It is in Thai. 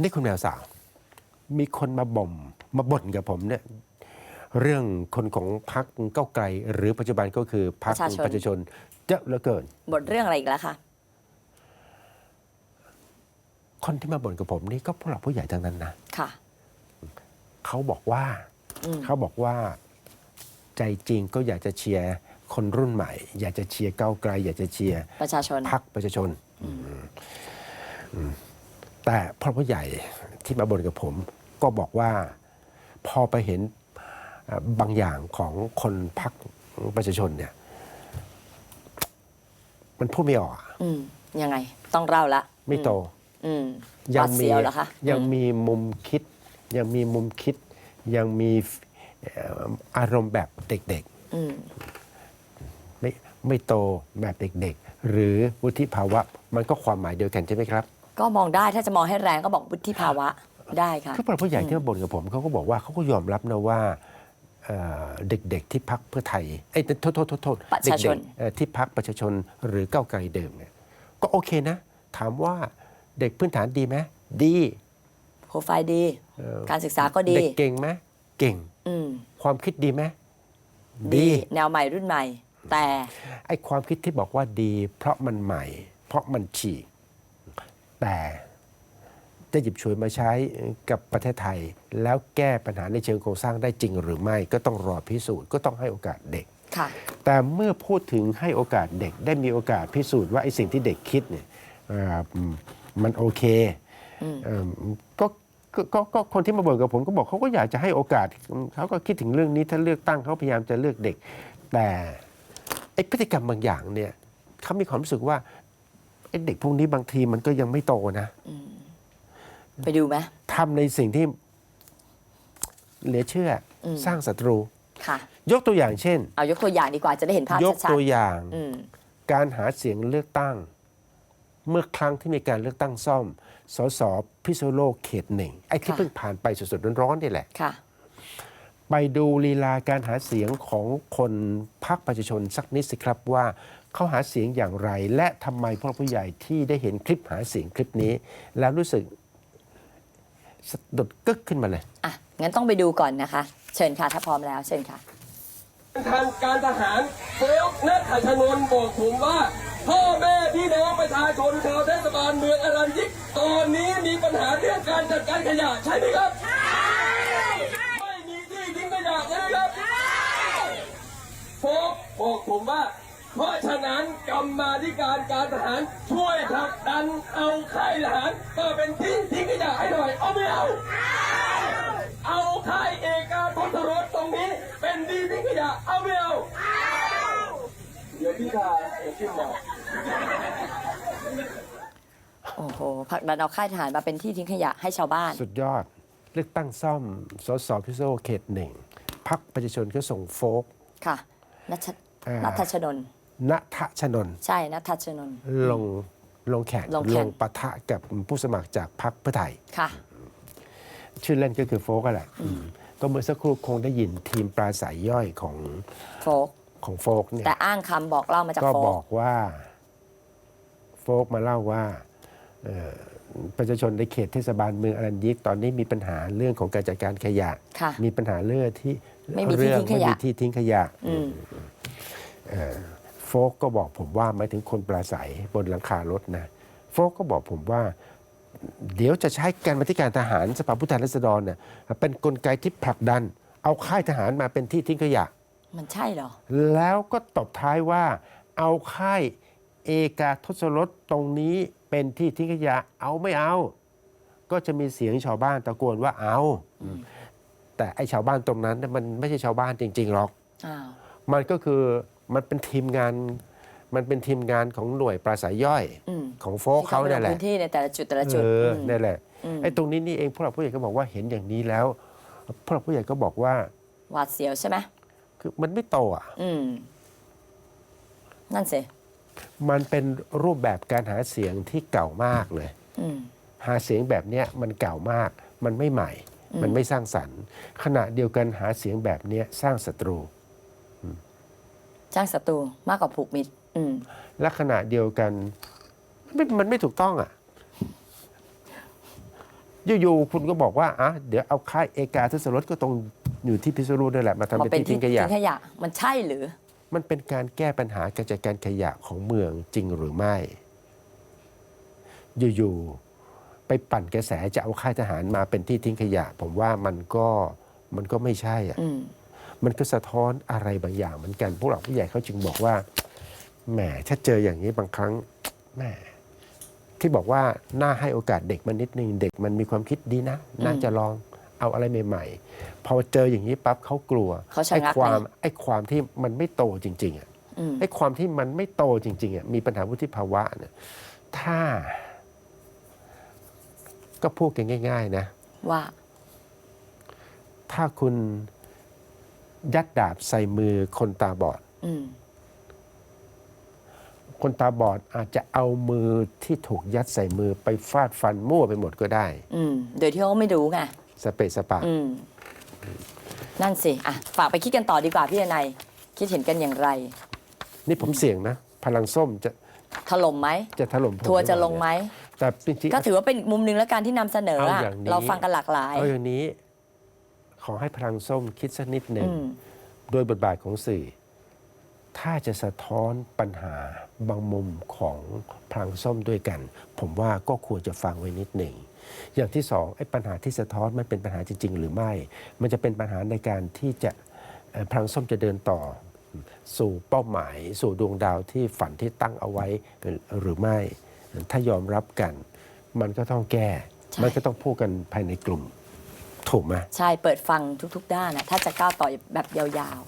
นี่คุณแมวสาวมีคนมาบ่มมาบ่นกับผมเนี่ยเรื่องคนของพรรคเก้าวไกล หรือปัจจุบันก็คือพรรคประชาชนประชาชนเยอะเหลือเกินบทเรื่องอะไรอีกแล้วคะคนที่มาบ่นกับผมนี่ก็ผู้หลักผู้ใหญ่ทั้งนั้นนะค่ะเขาบอกว่าอืมเขาบอกว่าใจจริงก็อยากจะเชียร์คนรุ่นใหม่ อยากจะเชียร์ก้าวไกล อยากจะเชียร์ประชาชนพรรคประชาชนอืม แต่พ่อผู้ใหญ่ที่มาบ่นกับผมก็บอกว่าพอไปเห็นเอ่อบางอย่างของคนพรรคประชาชนเนี่ย มันพูดไม่ออกอะอืมยังไง ต้องเล่าละ ไม่โต อืมยัหวาดมีเสียวเหรอคะยังอืมมีมุมคิด ยังมีมุมคิด ยังมีเอ่ออารมณ์แบบเด็กอืมๆไม่ไม่โตแบบเด็ก ๆ หรือวุฒิภาวะ มันก็ความหมายเดียวกันใช่ไหมครับ ก็มองได้ถ้าจะมองให้แรงก็บอกวุฒิภาวะได้ค่ะคือผู้ใหญ่ที่มาบ่นกับผมเขาก็บอกว่าเขาก็ยอมรับนะว่าเอ่อเด็กๆที่พักเพื่อไทยเอ้ยโทษโทษโทษโทษประชาชนเด็กๆเอ่อที่พักประชาชนหรือก้าวไกลเดิมเนี่ยก็โอเคนะ ถามว่าเด็กพื้นฐานดีไหมดีโปรไฟล์ดีเอ่อการศึกษาก็ดี เด็กเก่งไหมเก่งอืมความคิดดีไหมดี แนวใหม่รุ่นใหม่ แต่ไอ้ความคิดที่บอกว่าดี เพราะมันใหม่ เพราะมันฉีก แต่จะหยิบฉวยมาใช้กับประเทศไทย แล้วแก้ปัญหาในเชิงโครงสร้างได้จริงหรือไม่ก็ต้องรอพิสูจน์ก็ต้องให้โอกาสเด็กค่ะแต่เมื่อพูดถึงให้โอกาสเด็กได้มีโอกาสพิสูจน์ว่าไอ้สิ่งที่เด็กคิดเนี่ยเอ่อมันโอเคเอิ่มก็ก็ก็ก็คนที่มาบ่นกับผมก็บอกเขาก็อยากจะให้โอกาสเขาก็คิดถึงเรื่องนี้ถ้าเลือกตั้งเขาพยายามจะเลือกเด็ก แต่ไอ้พฤติกรรมบางอย่างเนี่ยเขามีความรู้สึกว่า ไอ้เด็กพวกนี้บางทีมันก็ยังไม่โตนะไปดูไหมทำในสิ่งที่เหลือเชื่ออมสร้างศัตรู ค่ะ ยกตัวอย่างเช่น เอายกตัวอย่างดีกว่าจะได้เห็นภาพยกชัดตัวอย่าง ๆอืมการหาเสียงเลือกตั้ง เมื่อครั้งที่มีการเลือกตั้งซ่อม สสพิษณุโลกเขตหนึ่งไอ้ที่ค่ะเพิ่งผ่านไปสดๆร้อนๆนี่แหละ ค่ะ ไปดูลีลาการหาเสียงของคนพรรคประชาชนสักนิดสิครับว่า เขาหาเสียงอย่างไร และทำไมพวกผู้ใหญ่ที่ได้เห็นคลิปหาเสียงคลิปนี้ แล้วรู้สึกสะดุดกึกขึ้นมาเลย อะ งั้นต้องไปดูก่อนนะคะ เชิญค่ะถ้าพร้อมแล้ว เชิญค่ะ ทางการทหารโฟกนัทชนนท์บอกผมว่า พ่อแม่พี่น้องประชาชนชาวเทศบาลเมืองอรัญญิกตอนนี้มีปัญหาเรื่องการจัดการขยะใช่ไหมครับใช่ไม่มีที่ทิ้งขยะใช่ไหมครับใช่โฟกบอกผมว่า เพราะฉะนั้นกรรมาธิการการทหารช่วยผลักดันเอาค่ายทหารมาเป็นที่ทิ้งขยะให้หน่อย เอาไม่เอา เอาค่ายเอกาทศรถตรงนี้เป็นดีทิ้งขยะเอาไม่เอา เดี๋ยวพี่ทาเดี๋ยวพี่บอกโอ้โหผลักดันเอาค่ายทหารมาเป็นที่ทิ้งขยะให้ชาวบ้าน สุดยอด เลือกตั้งซ่อม สสพิษณุโลกเขตหนึ่งพรรคประชาชนก็ส่งโฟกค่ะนัทอ่านัทชนน ท์ณทชนนท์ใช่นัทชนนท์ลงลงแข่งลงแข่ง ปะทะกับผู้สมัครจากพรรคเพื่อไทย ค่ะ ชื่อเล่นก็คือโฟกแหละก็เมื่อสักครู่คงได้ยินทีมปราศัยย่อยของโฟกของโฟกเนี่ยแต่อ้างคำบอกเล่ามาจากก็โฟบกอกว่า โฟกมาเล่าว่าเอ่อประชาชนในเขตเทศบาลเมืองอรัญญิก ตอนนี้มีปัญหาเรื่องของการจัดการขยะ ค่ะ มีปัญหาเรื่องที่ไม่มีที่เรื่องทิ้งขยะ ไม่มีที่ทิ้งขยะ อืม โฟกก็บอกผมว่าหมายถึงคนปราศัยบนหลังคารถนะโฟกก็บอกผมว่า เดี๋ยวจะใช้การบัญการทหารสภาผู้แทนราษฎรเนี่ยเป็นกลไกที่ผลักดัน เอาค่ายทหารมาเป็นที่ทิ้งขยะ มันใช่เหรอ แล้วก็ตบท้ายว่าเอาค่ายเอกาทศรถตรงนี้เป็นที่ทิ้งขยะเอาไม่เอา ก็จะมีเสียงชาวบ้านตะโกนว่าเอา แต่ไอ้ชาวบ้านตรงนั้นน่ะมันไม่ใช่ชาวบ้านจริงๆหรอกอ้าวมันก็คือ มันเป็นทีมงาน มันเป็นทีมงานของหน่วยปราศัยย่อยอืมของโฟกเขาเนี่ยแหละที่ลงพื้นที่ในแต่ละจุดแต่ละจุดเออมนั่นแหละอืม ไอ้ตรงนี้นี่เองผู้หลักผู้ใหญ่ก็บอกว่าเห็นอย่างนี้แล้วผู้หลักผู้ใหญ่ก็บอกว่าหวาดเสียวใช่ไหมคือมันไม่โตอะ อืม นั่นสิมันเป็นรูปแบบการหาเสียงที่เก่ามากเลย อืม หาเสียงแบบเนี้ยมันเก่ามาก มันไม่ใหม่ มันไม่สร้างสรรค์ ขณะเดียวกันหาเสียงแบบเนี้ยสร้างศัตรู จ้างศัตรูมากกว่าผูกมิตร อืมและขณะเดียวกันไม่มันไม่ถูกต้องอะอยู่ๆคุณก็บอกว่าอะเดี๋ยวเอาค่ายเอกาทศรถก็ตรงอยู่ที่พิษณุโลกนั่นแหละมาทำมาเป็นเป็นที่ที่ทิ้งขยะ ทิ้งขยะ มันใช่หรือ มันเป็นการแก้ปัญหาการจัดการขยะของเมืองจริงหรือไม่ อยู่ๆไปปั่นกระแสจะเอาค่ายทหารมาเป็นที่ทิ้งขยะ ผมว่ามันก็มันก็ไม่ใช่อะอืม มันก็สะท้อนอะไรบางอย่างเหมือนกัน พวกเราผู้ใหญ่เขาจึงบอกว่าแหมถ้าเจออย่างนี้บางครั้งแหมที่บอกว่าน่าให้โอกาสเด็กมันนิดนึงเด็กมันมีความคิดดีนะ น่าจะลองเอาอะไรใหม่ ๆ พอเจออย่างนี้ปั๊บเขากลัวเขาชะไอ้งักความเลยไอ้ความที่มันไม่โตจริงๆอะอืมไอ้ความที่มันไม่โตจริงๆอะมีปัญหาวุฒิภาวะเนี่ยถ้า ก็พูดกันง่าย ๆ นะ ว่า ถ้าคุณ ยัดดาบใส่มือคนตาบอดอืมคนตาบอดอาจจะเอามือที่ถูกยัดใส่มือไปฟาดฟันมั่วไปหมดก็ได้อืมโดยที่เขาไม่รู้ไงสเปะสปะอืมนั่นสิอะฝากไปคิดกันต่อดีกว่าพี่นายคิดเห็นกันอย่างไร นี่ผมเสี่ยงนะ พลังส้มจะถล่มไหม จะถล่มผมทัวร์จะหรือลงไหมเปล่าเนี่ยแต่จริงๆก็ถือว่าเป็นอีกมุมหนึ่งแล้วกันที่นำเสนอเอาอะอย่างนี้เราฟังกันหลากหลาย เอาอย่างนี้ ขอให้พลังส้มคิดสักนิดหนึ่งอืมโดยบทบาทของสื่อ ถ้าจะสะท้อนปัญหาบางมุมของพลังส้มด้วยกัน ผมว่าก็ควรจะฟังไว้นิดหนึ่ง อย่างที่สองไอ้ปัญหาที่สะท้อนมันเป็นปัญหาจริง ๆ หรือไม่ มันจะเป็นปัญหาในการที่จะเอ่อพลังส้มจะเดินต่อ สู่เป้าหมาย สู่ดวงดาวที่ฝันที่ตั้งเอาไว้หรือไม่ ถ้ายอมรับกัน มันก็ต้องแก้ใช่มันก็ต้องพูดกันภายในกลุ่ม ถูกไหมใช่เปิดฟังทุก ๆ ด้านนะถ้าจะก้าวต่อแบบยาว